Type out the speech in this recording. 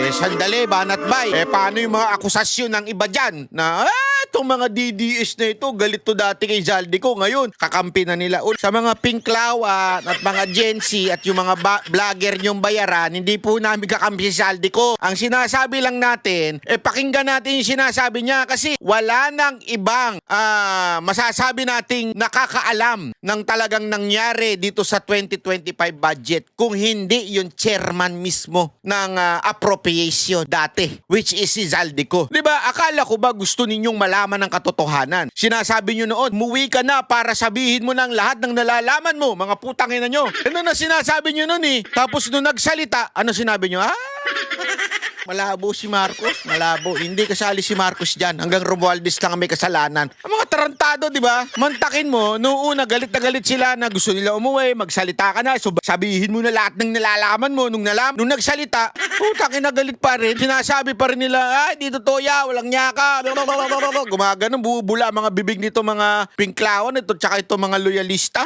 Eh, sandali, banat bay. Eh, paano yung mga akusasyon ng iba dyan? Na, ah, itong mga DDS na ito, galit to dati kay Zaldico. Ngayon, kakampi na nila. Sa mga pinklawan at mga Gen Z at yung mga vlogger nyong bayaran, hindi po namin kakampi si Zaldico. Ang sinasabi lang natin, eh, pakinggan natin yung sinasabi niya kasi wala nang ibang ah, masasabi nating nakakaalam ng talagang nangyari dito sa 2025 budget kung hindi yung chairman mismo ng ah, appropriation dati which is si Zaldico. 'Di ba? Akala ko ba gusto ninyong malaman ng katotohanan? Sinasabi niyo noon, muwi ka na para sabihin mo ng lahat ng nalalaman mo, mga putang ina nyo. Ano na sinasabi niyo noon eh? Tapos nung nagsalita, ano sinabi niyo? Ah, Malabo si Marcos. Malabo. Hindi kasali si Marcos dyan. Hanggang Romualdez lang ang may kasalanan. Ang mga tarantado, di ba? Mantakin mo, noong una galit na galit sila na gusto nila umuwi, magsalita ka na, so sabihin mo na lahat ng nalalaman mo nung nalam. Nung nagsalita, putang ina galit pa rin. Sinasabi pa rin nila, ay, dito toya, walang nyaka. Gumagano, bubula mga bibig nito mga pinklawan ito, tsaka ito mga loyalista.